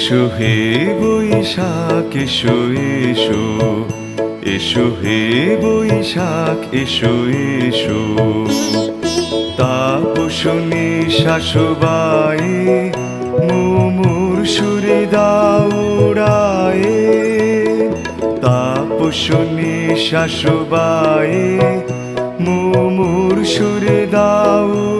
এসো হে বৈশাখ এসো এসো। এসো হে বৈশাখ এসো এসো। তাপসনী শাশুবাই, মুমুর সুরে দাউড়ায়ে তাপসনী শাশুবাই, মুমুর সুরে দাউড়ায়ে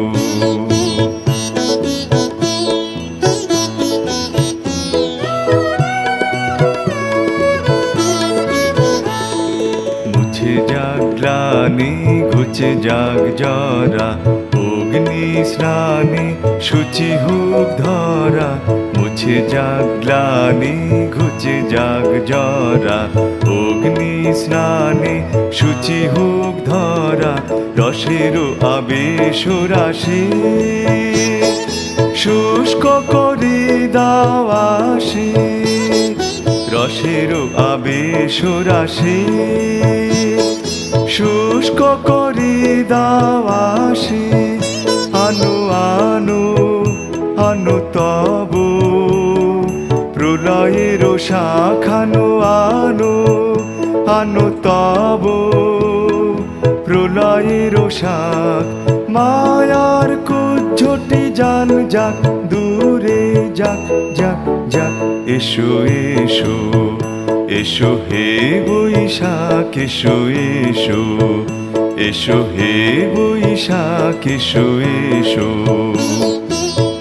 যাক গ্লানি ঘুচে যাক জরা, অগ্নি স্নানে সূচি হুক ধরা, মুছে যাক গ্লানি ঘুচে যাক জরা, অগ্নি স্নানে সূচি হুক ধরা রসেরও আবেশ রাশি। শুষ্ক করি দাওয়াসি রসের আবেশ রাশি। শুষ্ক করি দাওয়াসি আনু আনু আনু তব। প্রলয়ের শাখানো, আনু আনু তব। প্রলয়ের শাখ, মায়ার কুজ্জটি জান যাক, দূরে যাক যাক। এসো এসো এসো হে বৈশাখ, এসো এসো এসো হে বৈশাখ, এসো এসো।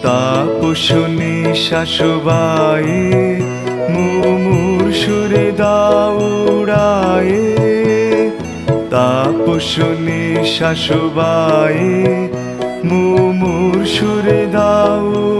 তাপসনী শাশুবাই মুমুর সুরে দাউড়ায়ে তাপসনী শাশুবাই মুমুর সুরে দাউড়ায়ে